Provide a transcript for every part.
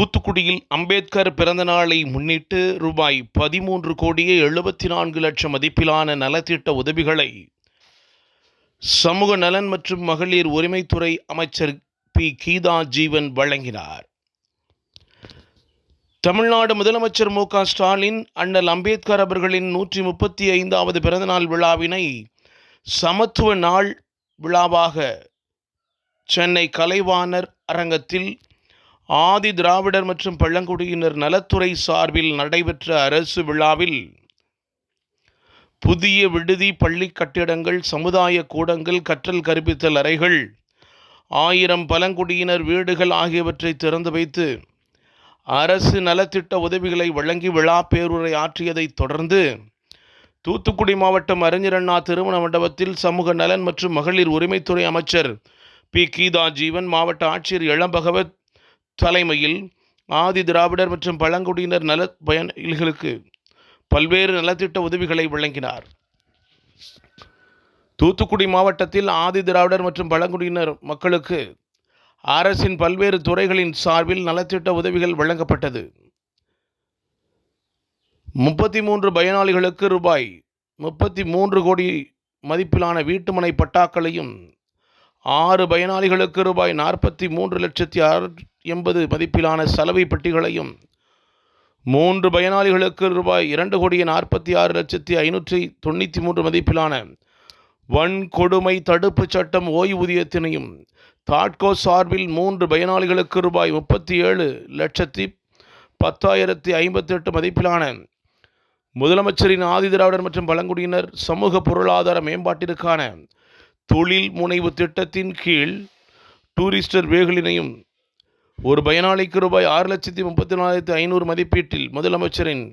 தூத்துக்குடியில் அம்பேத்கர் பிறந்த நாளை முன்னிட்டு ரூபாய் பதிமூன்று கோடியே எழுபத்தி நான்கு லட்சம் மதிப்பிலான நலத்திட்ட உதவிகளை சமூக நலன் மற்றும் மகளிர் உரிமைத்துறை அமைச்சர் பி. கீதா ஜீவன் வழங்கினார். தமிழ்நாடு முதலமைச்சர் மு. க. ஸ்டாலின் அண்ணல் அம்பேத்கர் அவர்களின் நூற்றி முப்பத்தி ஐந்தாவது பிறந்தநாள் விழாவினை சமத்துவ நாள் விழாவாக சென்னை கலைவாணர் அரங்கத்தில் ஆதி திராவிடர் மற்றும் பழங்குடியினர் நலத்துறை சார்பில் நடைபெற்ற அரசு விழாவில் புதிய விடுதி பள்ளி கட்டிடங்கள் சமுதாய கூடங்கள் கற்றல் கற்பித்தல் அறைகள் ஆயிரம் பழங்குடியினர் வீடுகள் ஆகியவற்றை திறந்து வைத்து அரசு நலத்திட்ட உதவிகளை வழங்கி விழா பேருரை ஆற்றியதைத் தொடர்ந்து தூத்துக்குடி மாவட்டம் அறிஞரண்ணா திருமண மண்டபத்தில் சமூக நலன் மற்றும் மகளிர் உரிமைத்துறை அமைச்சர் பி. கீதா ஜீவன் மாவட்ட ஆட்சியர் இளம்பகவத் தலைமையில் ஆதி திராவிடர் மற்றும் பழங்குடியினர் நல பயணிகளுக்கு பல்வேறு நலத்திட்ட உதவிகளை வழங்கினார். தூத்துக்குடி மாவட்டத்தில் ஆதி திராவிடர் மற்றும் பழங்குடியினர் மக்களுக்கு அரசின் பல்வேறு துறைகளின் சார்பில் நலத்திட்ட உதவிகள் வழங்கப்பட்டது. முப்பத்தி மூன்று பயனாளிகளுக்கு ரூபாய் முப்பத்தி மூன்று கோடி மதிப்பிலான வீட்டுமனை பட்டாக்களையும் ஆறு பயனாளிகளுக்கு ரூபாய் நாற்பத்தி மூன்று லட்சத்தி ஆறு எண்பது மதிப்பிலான சலவை பெட்டிகளையும் மூன்று பயனாளிகளுக்கு ரூபாய் இரண்டு கோடியே நாற்பத்தி ஆறு லட்சத்தி ஐநூற்றி தொண்ணூற்றி மூன்று மதிப்பிலான வன்கொடுமை தடுப்புச் சட்டம் ஓய்வூதியத்தினையும் தாட்கோ சார்பில் மூன்று பயனாளிகளுக்கு ரூபாய் முப்பத்தி ஏழு லட்சத்தி பத்தாயிரத்தி ஐம்பத்தெட்டு மதிப்பிலான முதலமைச்சரின் ஆதிதிராவிடர் மற்றும் பழங்குடியினர் சமூக பொருளாதார மேம்பாட்டிற்கான தொழில் முனைவு திட்டத்தின் கீழ் டூரிஸ்டர் வேகளினையும் ஒரு பயனாளிக்கு ரூபாய் ஆறு லட்சத்தி முப்பத்தி நாலாயிரத்தி ஐநூறு மதிப்பீட்டில் முதலமைச்சரின்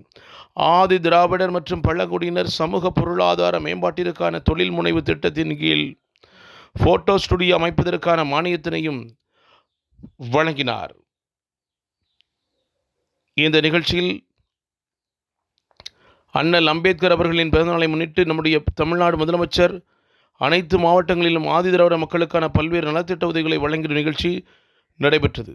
ஆதி திராவிடர் மற்றும் பழங்குடியினர் சமூக பொருளாதார மேம்பாட்டிற்கான தொழில் முனைவு திட்டத்தின் கீழ் ஃபோட்டோ ஸ்டுடியோ அமைப்பதற்கான மானியத்தினையும் வழங்கினார். இந்த நிகழ்ச்சியில் அண்ணல் அம்பேத்கர் அவர்களின் பிறந்தநாளை முன்னிட்டு நம்முடைய தமிழ்நாடு முதலமைச்சர் அனைத்து மாவட்டங்களிலும் ஆதி திராவிட மக்களுக்கான பல்வேறு நலத்திட்ட உதவிகளை வழங்கிய நிகழ்ச்சி நடைபெற்றது.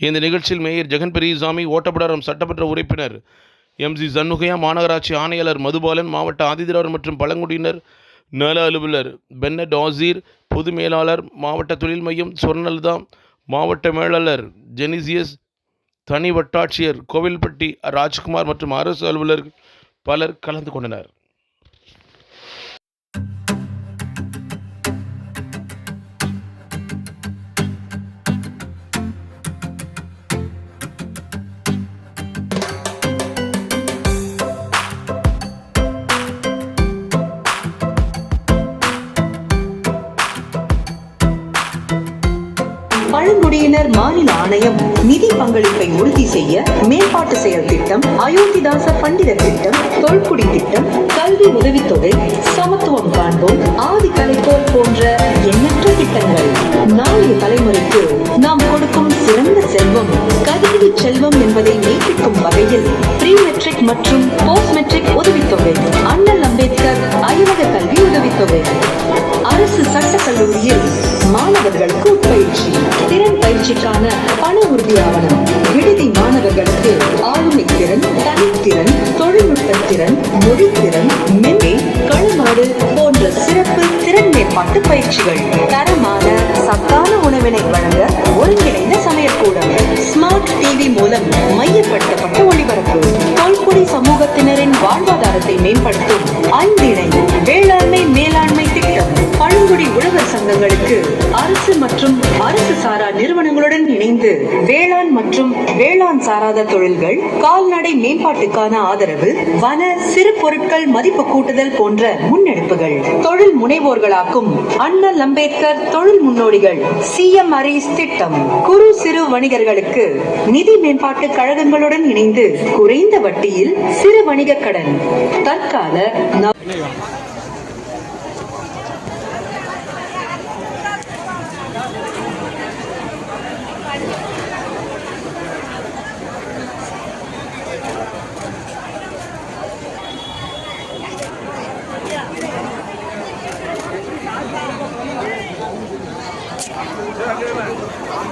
இந்த நிகழ்ச்சியில் மேயர் ஜெகன் பெரியசாமி ஓட்டப்படாரம் சட்டமன்ற உறுப்பினர் எம் ஜி சண்முகையா மாநகராட்சி ஆணையாளர் மதுபாலன் மாவட்ட ஆதிதிராவிடர் மற்றும் பழங்குடியினர் நல அலுவலர் பென்னட் ஆசீர் பொது மேலாளர் மாவட்ட தொழில் மையம் சொர்ணல்தா மாவட்ட மேலாளர் ஜெனிசியஸ் தனி வட்டாட்சியர் கோவில்பட்டி ராஜ்குமார் மற்றும் அரசு அலுவலர் பலர் கலந்து கொண்டனர். பழங்குடியினர் மாநில ஆணையம் நிதி பங்களிப்பை உறுதி செய்ய மேம்பாட்டு செயல் திட்டம் அயோத்திதாச பண்டித திட்டம் தொல்குடி திட்டம் கல்வி உதவித்தொகை சமத்துவம் காண்போம் ஆதி கலைப்போர் போன்ற எண்ணற்ற திட்டங்கள். நாளைய தலைமுறைக்கு நாம் கொடுக்கும் சிறந்த செல்வம் கதிரடி செல்வம் என்பதை மெய்ப்பிக்கும் வகையில் ப்ரீ மெட்ரிக் மற்றும் போஸ்ட் மெட்ரிக் உதவித்தொகை அண்ணல் அம்பேத்கர் அயலக கல்வி உதவித்தொகை. அரசு சட்டக் கல்லூரியில் பயிற்சிக்கான பண உறுதி ஆவணம். விடுதி மாணவர்களுக்கு ஆளுமை திறன் தனித்திறன் தொழில்நுட்ப திறன் மொழித்திறன் மென்மை களமாடு போன்ற சிறப்பு திறன் மேம்பாட்டு பயிற்சிகள். தரமான சத்தான உணவினை வழங்க ஒருங்கிணைந்த சமையற்கூடம். ஸ்மார்ட் டிவி மூலம் மையப்படுத்தப்பட்ட ஒளிபரப்பு. தொல்குடி சமூகத்தினரின் வாழ்வாதாரத்தை மேம்படுத்தும் ஐந்திணை வேளாண்மை மேலாண்மை திட்டம். பழங்குடி உழவர் சங்கங்களுக்கு அரசு மற்றும் அரசு சாரா நிறுவனங்களுடன் இணைந்து வேளாண் மற்றும் வேளாண் சாராத தொழில்கள் கால்நடை மேம்பாட்டுக்கான ஆதரவு வன சிறு பொருட்கள் மதிப்பு கூட்டுதல் போன்ற முன்னெடுப்புகள் தொழில் முனைவோர்களாக்கும் அண்ணல் அம்பேத்கர் தொழில் முன்னோடிகள் சிஎம் அரிஸ் திட்டம் குறு சிறு வணிகர்களுக்கு நிதி மேம்பாட்டு கழகங்களுடன் இணைந்து குறைந்த வட்டியில் சிறு வணிக கடன் தற்கால